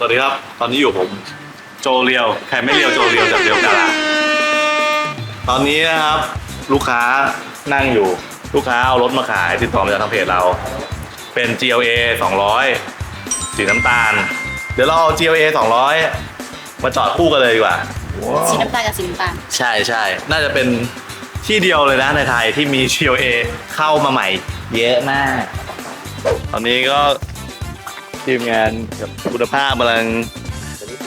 สวัสดีครับ ตอนนี้อยู่ผมโจเรียว ใครไม่เรียวโจเรียวจากเรียวกาลาตอนนี้นะครับ ลูกค้านั่งอยู่ ลูกค้าเอารถมาขายติดต่อมาจากทางเพจเรา เป็น GLA 200 สีน้ำตาล เดี๋ยวเราเอา GLA 200 มาจอดคู่กันเลยดีกว่า สีน้ำตาลกับสีน้ำตาลใช่ใช่ น่าจะเป็นที่เดียวเลยนะในไทยที่มี GLA เข้ามาใหม่ เยอะมาก ตอนนี้ก็ ทีมงานกับคุณภาพกำลัง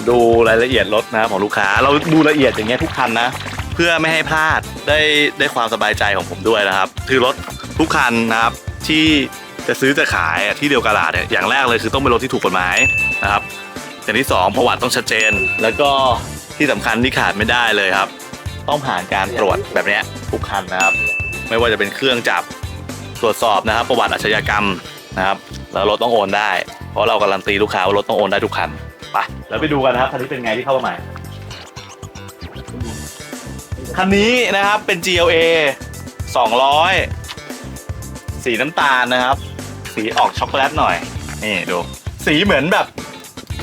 ดูรายละเอียดรถนะของลูกค้า เราดูละเอียดอย่างเงี้ยทุกคันนะ เพื่อไม่ให้พลาดได้ได้ความสบายใจของผมด้วยนะครับ คือรถทุกคันนะครับที่จะซื้อจะขายที่เดียวกาลาดเนี่ยอย่างแรกเลยคือต้องเป็นรถที่ถูกกฎหมายนะครับอย่างที่สองประวัติต้องชัดเจน แล้วก็ที่สำคัญที่ขาดไม่ได้เลยครับ ต้องผ่านการตรวจแบบเนี้ยทุกคันนะครับ ไม่ว่าจะเป็นเครื่องจับตรวจสอบนะครับ ประวัติอาชญากรรมนะครับ แล้วรถต้องโอนได้ เพราะเราการันตีลูกค้าว่ารถต้องโอนได้ทุกคันไปแล้วไปดูกันนะครับคันนี้เป็นไงที่เข้ามาใหม่คันนี้นะครับเป็น GLA 200 สีน้ำตาลนะครับ สีออกช็อกโกแลตหน่อย นี่ดู สีเหมือนแบบ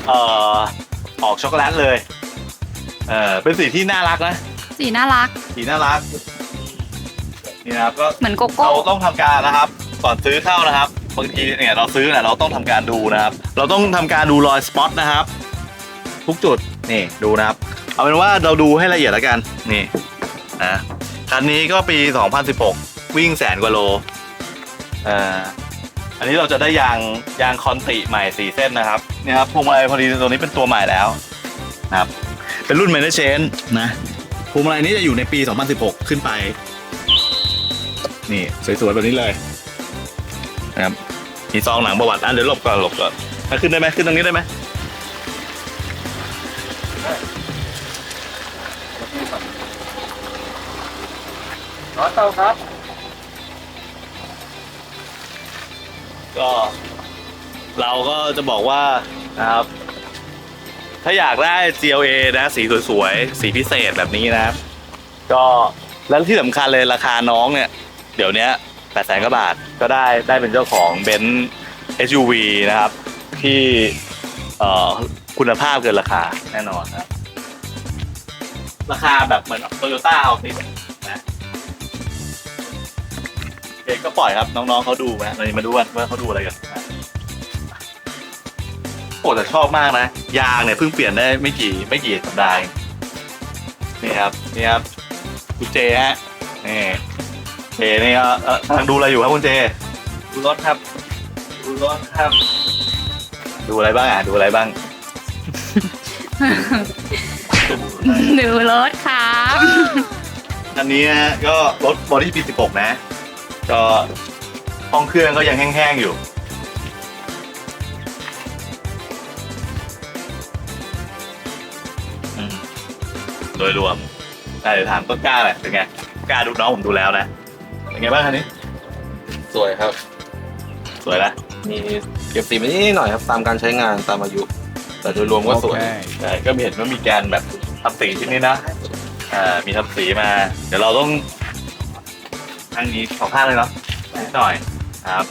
เอ่อ ออกช็อกโกแลตเลย เออเป็นสีที่น่ารักนะ สีน่ารัก สีน่ารัก นี่นะครับก็ เหมือนโกโก้ เราต้องทำการนะครับ ก่อนซื้อเข้านะครับ บางทีเนี่ยเราซื้อเนี่ยเราต้องทำการดูนะครับ เราต้องทำการดูรอยสปอตนะครับ ทุกจุดนี่ดูนะครับ เอาเป็นว่าเราดูให้ละเอียดแล้วกันนี่นะคันนี้ก็ปี 2016 วิ่งแสนกว่าโลอ่ออันนี้เราจะได้ยางยางคอนติใหม่สีเส้นนะครับเนี่ยครับพวงมาลัยพอดีตัวนี้เป็นตัวใหม่แล้วนะครับเป็นรุ่น m a n a g e n นะพวงมาลัยนี้จะอยู่ในปี 2016 ขึ้นไป นี่สวยๆแบบนี้เลยนะครับ มีซองหนังประวัติอะเดี๋ยวหลบก่อนหลบก่อนอะขึ้นได้ไหมขึ้นตรงนี้ได้ไหมร้อนเตาครับ ก็ เราก็จะบอกว่านะครับ ถ้าอยากได้ GLA นะ สีสวยๆ สีพิเศษแบบนี้นะ ก็แล้วที่สำคัญเลยราคาน้องเนี่ย เดี๋ยวเนี้ย แปดแสนกว่าบาท ก็ได้ได้เป็นเจ้าของเบนซ์ SUV นะครับ ที่เอ่อคุณภาพเกินราคาแน่นอนนะครับ ราคาแบบเหมือนโตโยต้าเอาตินะโอเคก็ปล่อยครับน้องๆเขาดูนะเรามาดูกันว่าเขาดูอะไรกันนะโอ้แต่ชอบมากนะ ยางเนี่ยเพิ่งเปลี่ยนได้ไม่กี่ไม่กี่สัปดาห์เองนี่ครับนี่ครับคุณเจฮะนี่ เจนี่ก็เอ่อกำลังดูอะไรอยู่ครับคุณเจ ดูรถครับ ดูรถครับดูอะไรบ้างอะดูอะไรบ้างดูรถครับ อันนี้นะฮะก็รถบอดี้ปี16 นะ ก็ห้องเครื่องก็ยังแห้งๆอยู่ อืมโดยรวมแต่เดี๋ยวถามต้นกล้าหน่อยเป็นไงกล้าดูน้องผมดูแล้วนะ เป็นไงบ้างคันนี้ สวยครับ สวยนะมีเก็บสีมานิดหน่อยครับตามการใช้งานตามอายุ แต่โดยรวมก็สวย ใช่ก็มีเห็นว่ามีแกนแบบทำสีที่นี่นะ อ่า มีทำสีมา เดี๋ยวเราต้องทางนี้สองข้างเลยเนาะนิดหน่อยครับ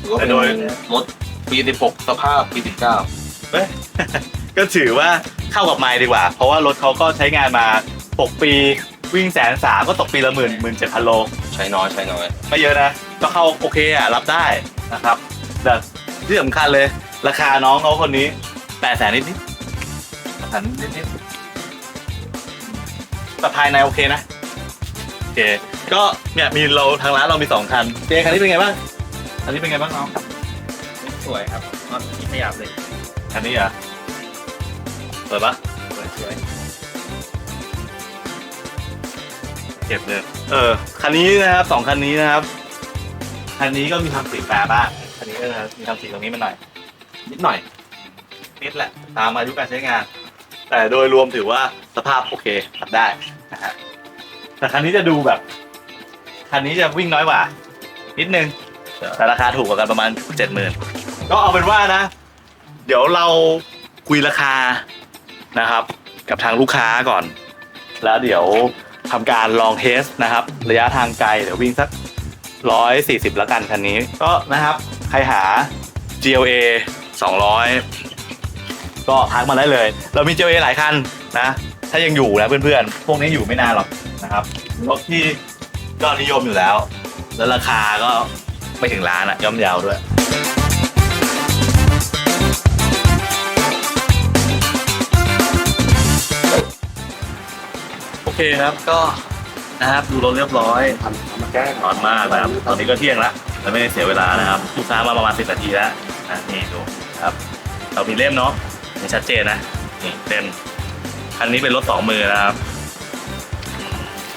ถือว่าเป็นแต่โดย รถปี 16 สภาพปี 19 เอ้ย ก็ถือว่าเข้ากับไมล์ดีกว่า เพราะว่ารถเขาก็ใช้งานมา 6 ปี วิ่งแสนสามก็ตกปีละหมื่นหมื่นเจ็ดพันโล ใช้น้อยใช้น้อย ไม่เยอะนะ ก็เข้าโอเคอะรับได้นะครับ แต่ที่สำคัญเลย ราคาน้องเขาคนนี้แปดแสนนิดนิดแปดแสนนิดนิดแต่ภายในโอเคนะ โอเค ก็เนี่ยมีเราทางร้านเรามีสองคันเจคันนี้เป็นไงบ้างคันนี้เป็นไงบ้างน้อง สวยครับรถที่ขยับเลย คันนี้เหรอเปิดปะสวยสวย เก็บเลยเออคันนี้นะครับสองคันนี้นะครับคันนี้ก็มีทำสีแปรบ้างคันนี้ก็มีทำสีตรงนี้มาหน่อย นิดหน่อย นิดแหละ ตามอายุการใช้งาน แต่โดยรวมถือว่าสภาพโอเคขับได้นะฮะแต่คันนี้จะดูแบบคันนี้จะวิ่งน้อยกว่า นิดนึงแต่ราคาถูกกว่ากันประมาณเจ็ดหมื่นก็เอาเป็นว่านะ เดี๋ยวเราคุยราคานะครับ กับทางลูกค้าก่อน แล้วเดี๋ยว ทำการลองเทสนะครับ ระยะทางไกลเดี๋ยววิ่งสักร้อยสี่สิบแล้วกันคันนี้ ก็นะครับ ใครหา GLA 200 ก็ทักมาได้เลย เรามี JOA หลายคันนะ ถ้ายังอยู่นะเพื่อนๆ พวกนี้อยู่ไม่นานหรอกนะครับรถที่ยอดนิยมอยู่แล้ว แล้วราคาก็ไม่ถึงล้านอะย่อมยาวด้วย เคครับก็นะครับดูรถเรียบร้อยมาแก้นอนมากนะครับตอนนี้ก็เที่ยงแล้วแล้วไม่ได้เสียเวลานะครับลูกค้ามาประมาณสิบนาทีแล้วนะนี่ดูครับ เรามีเล่มเนาะนี่ชัดเจนนะนี่เล่มคันนี้เป็นรถสองมือนะครับ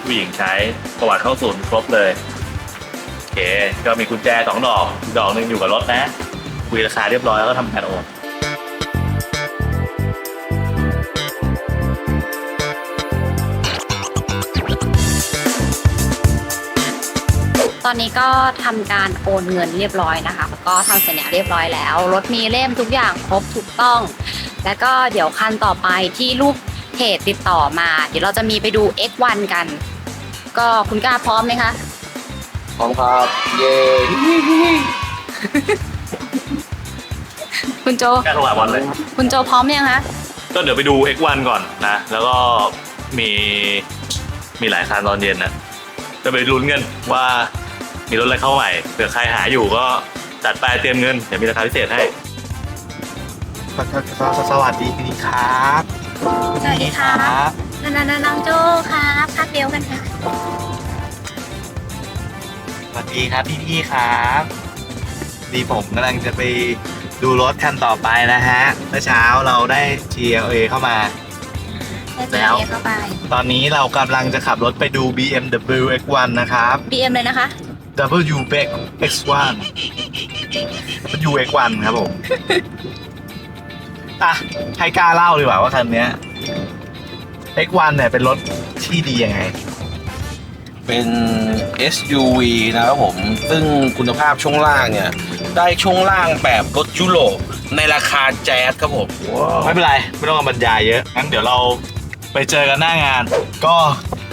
ผู้หญิงใช้ประวัติเข้าศูนย์ครบเลยโอเค ก็มีกุญแจสองดอกอีกดอกหนึ่งอยู่กับรถนะคุยราคาเรียบร้อยแล้วก็ทำแผนโอน อนนี้ก็ทำการโอนเงินเรียบร้อยนะคะแล้วก็ทำสัญญาเรียบร้อยแล้ว รถมีเล่มทุกอย่างครบถูกต้อง แล้วก็เดี๋ยวคันต่อไปที่ลูกเพจติดต่อมา เดี๋ยวเราจะมีไปดู X1 กัน ก็คุณกล้าพร้อมไหมคะ พร้อมครับ เย้ คุณโจแค่โทรหาวันเลย คุณโจพร้อมยังคะ ก็เดี๋ยวไปดู X1 ก่อนนะ แล้วก็มีมีหลายคันตอนเย็นนะจะไปลุ้นกันว่า มีรถอะไรเข้าใหม่เผื่อใครหาอยู่ก็จัดไปเตรียมเงินเดี๋ยวมีราคาพิเศษให้สวัสดีครับสวัสดีค่ะนันนันน้องโจครับพักเดียวกันค่ะสวัสดีครับพี่พี่ๆครับดีผมกำลังจะไปดูรถคันต่อไปนะฮะเมื่อเช้าเราได้ GLA เข้ามาได้เจอเข้าไปตอนนี้เรากำลังจะขับรถไปดู BMW X1 นะครับ BM เลยนะคะ W X X1 W X1 ครับผม อะให้กล้าเล่าดีกว่าว่าคันเนี้ย X1 เนี่ยเป็นรถที่ดียังไง เป็น SUV นะครับผม ซึ่งคุณภาพช่วงล่างเนี่ย ได้ช่วงล่างแบบรถยุโรปในราคาแจ๊สครับผม ไม่เป็นไร ไม่ต้องมาบรรยายเยอะ งั้นเดี๋ยวเราไปเจอกันหน้างาน ก็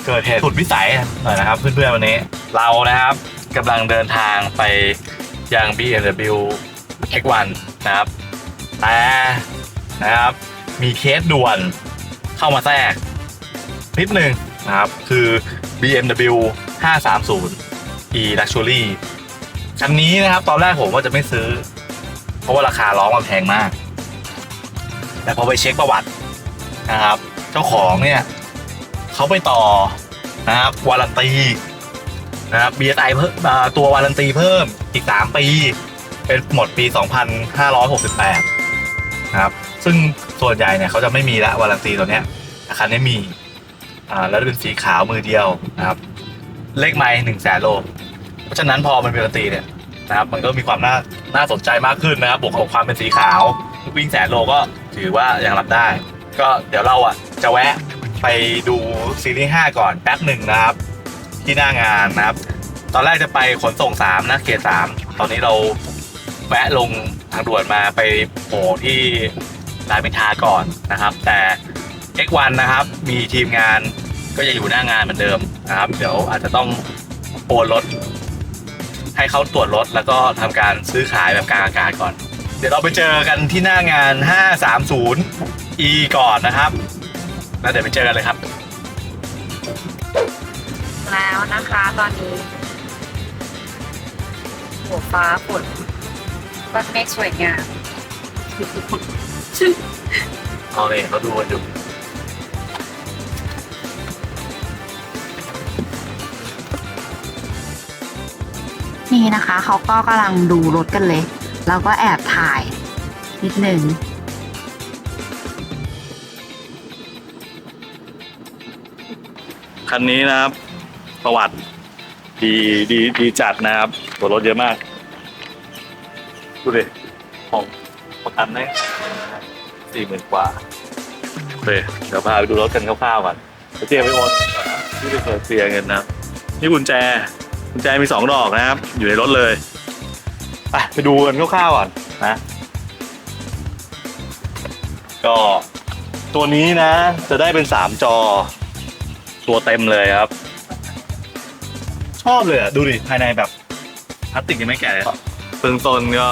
เกิดเหตุสุดวิสัยหน่อยนะครับ เพื่อนๆวันนี้เรานะครับ กำลังเดินทางไปยัง BMW X1 นะครับ แต่นะครับ มีเคสด่วนเข้ามาแทรกนิดหนึ่งนะครับ คือ BMW 530 e Luxury คันนี้นะครับ ตอนแรกผมว่าจะไม่ซื้อ เพราะว่าราคาร้องมันแพงมาก แต่พอไปเช็คประวัตินะครับ เจ้าของเนี่ย เขาไปต่อนะครับวารันตี นะครับ BSI เพิ่มตัววารันตีเพิ่มอีก 3 ปี เป็นหมดปี 2568 นะครับ ซึ่งส่วนใหญ่เนี่ยเขาจะไม่มีละวารันตีตัวเนี้ยอาคารนี้มีอ่าแล้วเป็นสีขาวมือเดียวนะครับ เลขไม้หนึ่งแสนโล เพราะฉะนั้นพอมันเป็นวารันตีเนี่ยนะครับ มันก็มีความน่าน่าสนใจมากขึ้นนะครับบวกกับความเป็นสีขาววิ่งแสนโลก็ถือว่ายังรับได้ ก็เดี๋ยวเราอะจะแวะไปดูซีรีส์5ก่อนแป๊บหนึ่งนะครับ ที่หน้างานนะครับ ตอนแรกจะไปขนส่ง3นะเขต3ตอนนี้เราแวะลงทางด่วนมาไปโผล่ที่รามอินทราก่อนนะครับ แต่ X1 นะครับ มีทีมงานก็จะอยู่หน้างานเหมือนเดิมนะครับ เดี๋ยวอาจจะต้องโอนรถ ให้เขาตรวจรถแล้วก็ทำการซื้อขายแบบกลางอากาศก่อน เดี๋ยวเราไปเจอกันที่หน้างาน 530 E ก่อนนะครับ แล้วเดี๋ยวไปเจอกันเลยครับ แล้วนะคะตอนนี้หัวฟ้าฝนก้อนเมฆสวยงามเอาเลยเขาดูกันอยู่นี่นะคะ เขาก็กำลังดูรถกันเลย แล้วก็แอบถ่ายนิดหนึ่งคันนี้นะครับ ประวัติ ดีดีดีจัดนะครับตัวรถเยอะมาก ดูดิของประกันได้สี่หมื่นกว่าโอเคเดี๋ยวพาไปดูรถกันคร่าวๆก่อนเดี๋ยวเตรียมไปโอนก่อนที่ไปเปิดเคลียเงินนะครับนี่กุญแจกุญแจมีสองดอกนะครับ อยู่ในรถเลยไปไปดูกันคร่าวๆก่อนนะ ก็ตัวนี้นะ จะได้เป็นสามจอ ตัวเต็มเลยครับ อบเลยอะดูดิภายในแบบพลาสติกยังไม่แกะเลยเบื้องต้นก็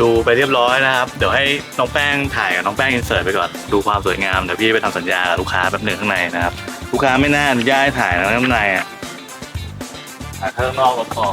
ดูไปเรียบร้อยนะครับ เดี๋ยวให้น้องแป้งถ่ายกับน้องแป้งอินเสิร์ตไปก่อนดูความสวยงามเดี๋ยวพี่ไปทำสัญญากับลูกค้าแป๊บหนึ่งข้างในนะครับ ลูกค้าไม่น่าอนุญาตให้ถ่ายนะข้างในอะถ่ายข้างนอกก็พอ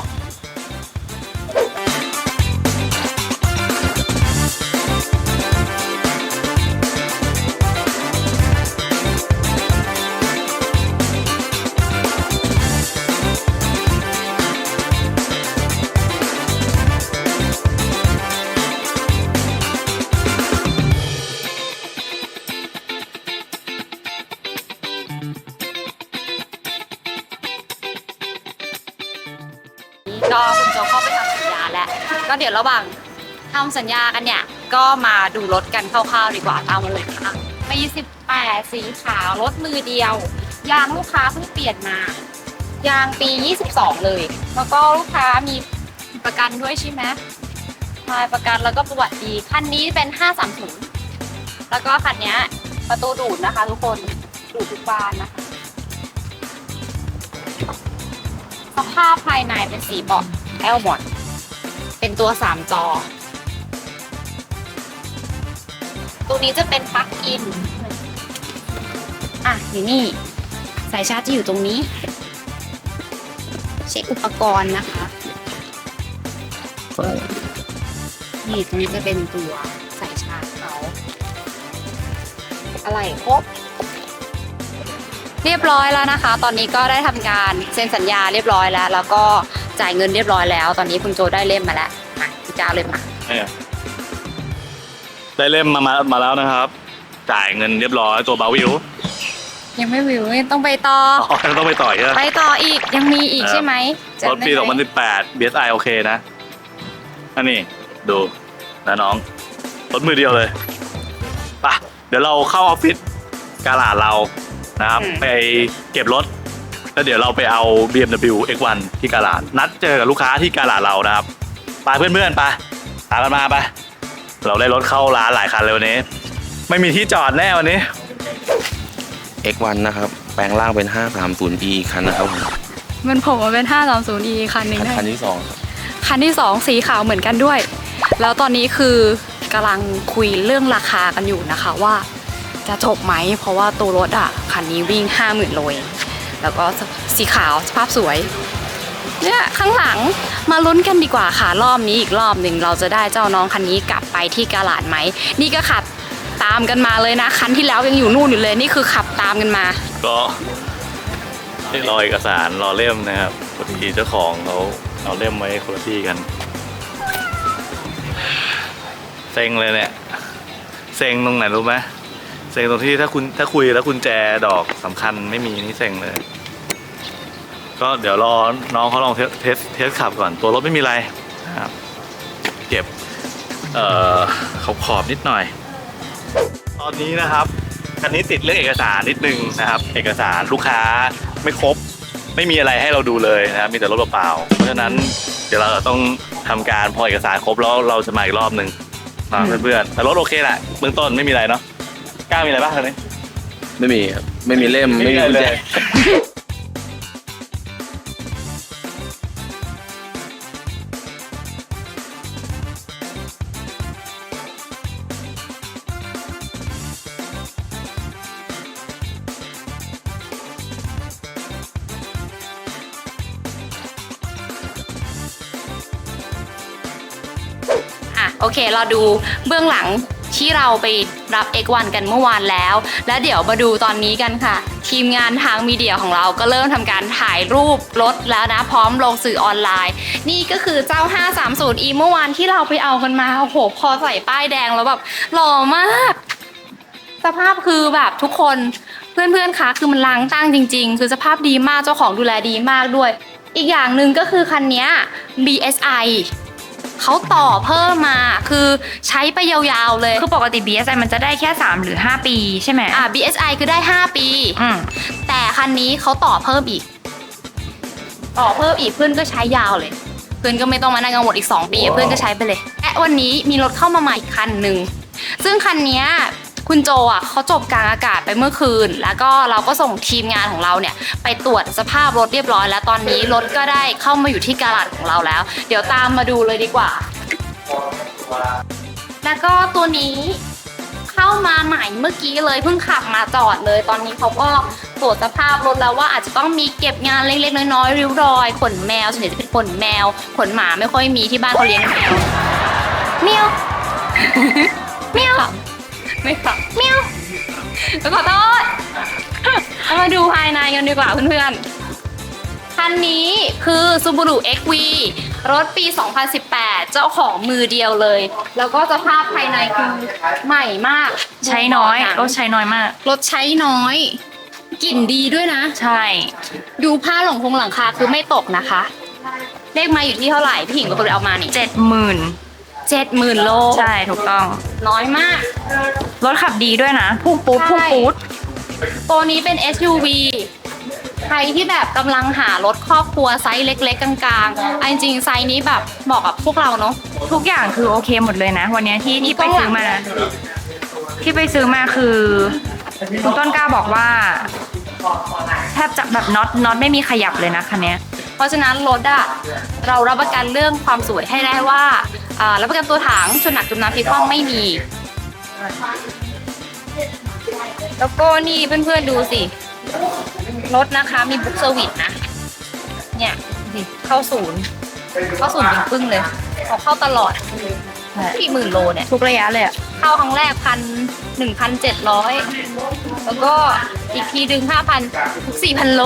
เดี๋ยวระหว่างทำสัญญากันเนี่ย ก็มาดูรถกันคร่าวๆดีกว่าตามมาเลยค่ะปี18 สีขาวรถมือเดียว ยางลูกค้าเพิ่งเปลี่ยนมา ยางปี 22 เลย แล้วก็ลูกค้ามีประกันด้วยใช่ไหมใช่ประกันแล้วก็ประวัติดีคันนี้เป็น530แล้วก็คันเนี้ยประตูดูดนะคะ ทุกคนดูดทุกบานนะคะสภาพภายในเป็นสีเบาะแอลมอน เป็นตัวสามจอตัวนี้จะเป็นปลั๊กอิน อะอยู่นี่ สายชาร์จจะอยู่ตรงนี้ เช็คอุปกรณ์นะคะนี่ตรงนี้จะเป็นตัวสายชาร์จเขาอะไรครบเรียบร้อยแล้วนะคะ ตอนนี้ก็ได้ทำการเซ็นสัญญาเรียบร้อยแล้ว แล้วก็ จ่ายเงินเรียบร้อยแล้ว ตอนนี้คุณโจได้เล่มมาแล้วมาพี่จ้าเล่มมาเนี่ยได้เล่มมามามาแล้วนะครับ จ่ายเงินเรียบร้อยตัวบาวิวยังไม่วิวต้องไปต่ออ๋อต้องไปต่อยใช่ไหม ไปต่ออีกยังมีอีกใช่ไหมรถปี จำได้ไหม2018 BSI โอเคนะอันนี้ดูนะน้อง รถมือเดียวเลยไปะเดี๋ยวเราเข้าออฟฟิศกาลาดเรานะครับ ไปเก็บรถ แล้วเดี๋ยวเราไปเอา BMW X1 ที่กาลาดนัดเจอกับลูกค้าที่กาลาดเรานะครับไปเพื่อนๆไปตามกันมาไปเราได้รถเข้าร้านหลายคันเลยวันนี้ ไม่มีที่จอดแน่วันนี้ X1 นะครับ แปลงร่างเป็น 530e คันนะครับผมมันผมมาเป็น 530e คันหนึ่งคันได้ คันที่สองครับคันที่ 2 สีขาวเหมือนกันด้วย แล้วตอนนี้คือกำลังคุยเรื่องราคากันอยู่นะคะว่า จะจบไหม เพราะว่าตัวรถอะ คันนี้วิ่ง 50,000โลเอง แล้วก็สีขาวสภาพสวยเนี่ยข้างหลังมาลุ้นกันดีกว่าค่ะรอบนี้อีกรอบหนึ่งเราจะได้เจ้าน้องคันนี้กลับไปที่กาลาดไหม นี่ก็ขับตามกันมาเลยนะ คันที่แล้วยังอยู่นู่นอยู่เลยนี่คือขับตามกันมา ก็รอเอกสารรอเล่มนะครับพอดีเจ้าของเขาเอาเล่มไว้คนละที่กันเซ็งเลยเนี่ยเซ็งตรงไหนรู้ไหม เซ็งตรงที่ถ้าคุณถ้าคุยแล้วคุณแจดอกสำคัญไม่มีนี่เซ็งเลย ก็เดี๋ยวรอน้องเขาลองเทสเทสเทสขับก่อนตัวรถไม่มีอะไรนะครับ เก็บ เอ่อขอบขอบนิดหน่อย ตอนนี้นะครับคันนี้ติดเรื่องเอกสารนิดนึงนะครับ เอกสารลูกค้าไม่ครบ ไม่มีอะไรให้เราดูเลยนะครับมีแต่รถเปล่าๆเพราะฉะนั้นเดี๋ยวเราต้องทำการพอเอกสารครบแล้วเราจะมาอีกรอบหนึ่งนะเพื่อนๆแต่รถโอเคแหละเบื้องต้นไม่มีอะไรเนาะ กล้ามีอะไรบ้างคันนี้ ไม่มีครับไม่มีเล่ม ไม่มีอะไรกุญเลแจยอะโอเค เราดูเบื้องหลัง ที่เราไปรับ X1 กันเมื่อวานแล้ว แล้วเดี๋ยวมาดูตอนนี้กันค่ะ ทีมงานทางมีเดียของเราก็เริ่มทำการถ่ายรูปรถแล้วนะพร้อมลงสื่อออนไลน์ นี่ก็คือเจ้า 530e เมื่อวานที่เราไปเอากันมาโอ้โหพอใส่ป้ายแดงแล้วแบบหล่อมาก สภาพคือแบบทุกคนเพื่อนๆคะคือมันล้างตั้งจริง ๆ คือสภาพดีมากเจ้าของดูแลดีมากด้วย อีกอย่างหนึ่งก็คือคันนี้ BSI เขาต่อเพิ่มมาคือใช้ไปยาวๆเลย คือปกติ BSI มันจะได้แค่ 3 หรือ 5 ปีใช่ไหมอ่า BSI คือได้ 5 ปี อืมแต่คันนี้เขาต่อเพิ่มอีก ต่อเพิ่มอีกเพื่อนก็ใช้ยาวเลย เพื่อนก็ไม่ต้องมานั่งกังวลอีก 2 ปี เพื่อนก็ใช้ไปเลย และวันนี้มีรถเข้ามาใหม่อีกคันหนึ่งซึ่งคันเนี้ย คุณโจอะเขาจบกลางอากาศไปเมื่อคืน แล้วก็เราก็ส่งทีมงานของเราเนี่ยไปตรวจสภาพรถเรียบร้อย แล้วตอนนี้รถก็ได้เข้ามาอยู่ที่กาลาดของเราแล้ว เดี๋ยวตามมาดูเลยดีกว่า แล้วก็ตัวนี้เข้ามาใหม่เมื่อกี้เลยเพิ่งขับมาจอดเลย ตอนนี้เขาก็ตรวจสภาพรถแล้วว่าอาจจะต้องมีเก็บงานเล็กๆน้อยๆริ้วรอยขนแมวส่วนใหญ่จะเป็นขนแมวขนหมาไม่ค่อยมีที่บ้านเขาเลี้ยงแมวเมียวเมียว ไม่ขับเมียวขอโทษเอามาดูภายในกันดีกว่าเพื่อนๆ คันนี้คือ Subaru XV รถปี 2018 เจ้าของมือเดียวเลย แล้วก็สภาพภายในคือใหม่มาก ใช้น้อยดูรถใช้น้อยมาก รถใช้น้อยกลิ่นดีด้วยนะ ใช่ ดูผ้าหลงคงหลังคาคือไม่ตกนะคะ เลขมาอยู่ที่เท่าไหร่ พี่หญิงก็ไปเอามานี่เจ็ดหมื่น เจ็ดหมื่นโลใช่ถูกต้อง น้อยมาก รถขับดีด้วยนะ พุ่งปูดใช่พุ่งปูดตัวนี้เป็น SUV ใครที่แบบกำลังหารถครอบครัวไซส์เล็ก ๆ กลางๆอันจริงๆไซส์นี้แบบเหมาะกับพวกเราเนาะทุกอย่างคือโอเคหมดเลยนะ วันเนี้ยที่ที่ไปซื้อมาที่ไปซื้อมาคือคุณต้นกล้าบอกว่า แทบจะแบบน็อตน็อตไม่มีขยับเลยนะคันเนี้ยเพราะฉะนั้นรถอะเรารับประกันเรื่องความสวยให้ได้ว่า อ่ารับประกันตัวถังชนหนักจุดน้ำพลิกคว่ำไม่มี แล้วก็นี่เพื่อนๆดูสิ รถนะคะมีบุ๊กเซอร์วิสนะ เนี่ยดิเข้าศูนย์ เข้าศูนย์เป็นปึ้งเลยออกเข้าตลอดกี่หมื่นโลเนี่ย ทุกระยะเลยอะเข้าครั้งแรกพันหนึ่งพันเจ็ดร้อยแล้วก็อีกทีดึงห้าพันทุกสี่พันโล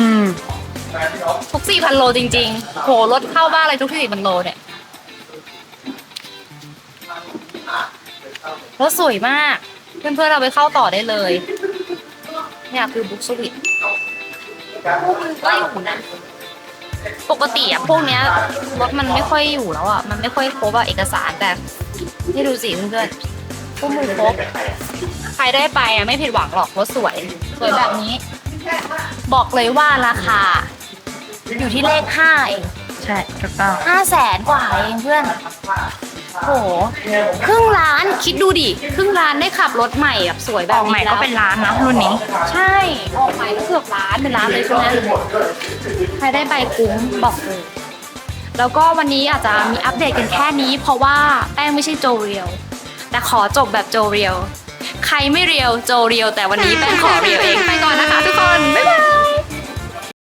อืม ทุกสี่พันโลจริงๆโหรถเข้าบ้านอะไรทุกสี่พันโลเนี่ย รถสวยมาก เพื่อนๆเราไปเข้าต่อได้เลย เนี่ยคือบุ๊กสวิตก็อยู่นะ ปกติอะพวกเนี้ยรถมันไม่ค่อยอยู่แล้วอะมันไม่ค่อยครบอะเอกสารแต่นี่ดูสิเพื่อนๆพวกมือครบใครได้ไปอะไม่ผิดหวังหรอกรถสวย สวยแบบนี้ บอกเลยว่าราคา อยู่ที่เลขห้าเอง ใช่ถูกต้องห้าแสนกว่าเองเพื่อน โหครึ่งล้านคิดดูดิครึ่งล้านได้ขับรถใหม่แบบสวยแบอบอกใหม่นี้ก็แล้วเป็นล้านนะรุ่นนี้ ใช่ออกใหม่ก็เกือบล้านเป็นล้านเลยใช่ไหมใครได้ใบคุ้มบอกเลยแล้วก็วันนี้อาจจะมีอัปเดตกันแค่นี้ เพราะว่าแป้งไม่ใช่โจเรียว แต่ขอจบแบบโจเรียว ใครไม่เรียวโจเรียว แต่วันนี้แป้งขอเรียวเองไปก่อนนะคะทุกคนบ๊ายบาย